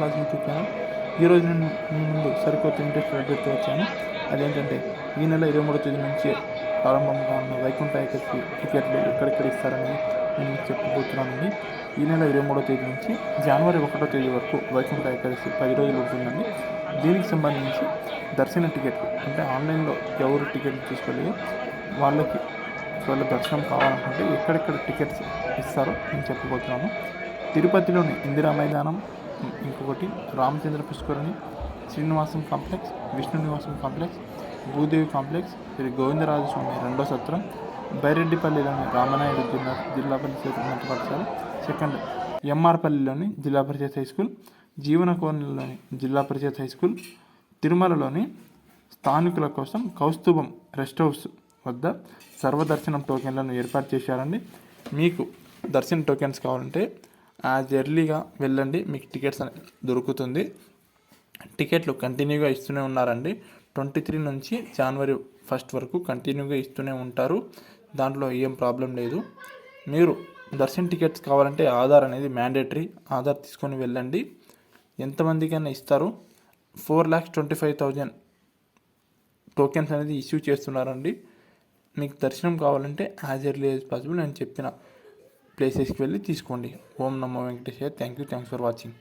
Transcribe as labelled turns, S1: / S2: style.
S1: Raj YouTube channel. ఈరోజు నేను మీ ముందు సరికొత్త ఇంట్రెస్ట్ అప్డేట్తో వచ్చాను. అదేంటంటే ఈ నెల ఇరవై మూడో తేదీ నుంచి ప్రారంభంగా ఉన్న వైకుంఠ ఏకాదశి టికెట్లు ఎక్కడెక్కడ ఇస్తారని నేను చెప్పబోతున్నానండి. ఈ నెల ఇరవై మూడో తేదీ నుంచి జనవరి ఒకటో తేదీ వరకు వైకుంఠ ఏకాదశి పది రోజులు ఉంటుందండి. దీనికి సంబంధించి దర్శన టికెట్లు అంటే ఆన్లైన్లో ఎవరు టికెట్లు తీసుకోలేదు వాళ్ళకి ఒకవేళ దర్శనం కావాలనుకుంటే ఎక్కడెక్కడ టికెట్స్ ఇస్తారో నేను చెప్పబోతున్నాను. తిరుపతిలోని ఇందిరా మైదానం ఇంకొకటి రామచంద్ర పుష్కరిణి Srinivasam complex Vishnu Nivasam complex Bhudevi complex Sri Govindaraja Swami రెండో సత్రం బైరెడ్డిపల్లిలోని రామనాయుడు జిల్లా జిల్లా పరిషత్ ఉన్నత పాఠశాల సెకండ్ ఎంఆర్పల్లిలోని జిల్లా పరిషత్ హై స్కూల్ జీవనకోనలోని జిల్లా పరిషత్ హై స్కూల్ తిరుమలలోని స్థానికుల కోసం కౌస్తుభం రెస్ట్ హౌస్ వద్ద సర్వదర్శనం టోకెన్లను ఏర్పాటు చేశారండి. మీకు దర్శన టోకెన్స్ కావాలంటే యాజ్ ఎర్లీగా వెళ్ళండి. మీకు టికెట్స్ అనేది దొరుకుతుంది. టికెట్లు కంటిన్యూగా ఇస్తూనే ఉన్నారండి. ట్వంటీ త్రీ నుంచి జనవరి ఫస్ట్ వరకు కంటిన్యూగా ఇస్తూనే ఉంటారు. దాంట్లో ఏం ప్రాబ్లం లేదు. మీరు దర్శన్ టికెట్స్ కావాలంటే ఆధార్ అనేది మ్యాండేటరీ ఆధార్ తీసుకొని వెళ్ళండి. ఎంతమందికైనా ఇస్తారు. Four lakhs twenty five thousand tokens అనేది ఇష్యూ చేస్తున్నారండి. మీకు దర్శనం కావాలంటే యాజ్ ఎర్లీ యాజ్ పాసిబుల్ నేను చెప్పిన ప్లేసెస్కి వెళ్ళి తీసుకోండి. ఓం నమో Venkateswara thank you thanks for watching.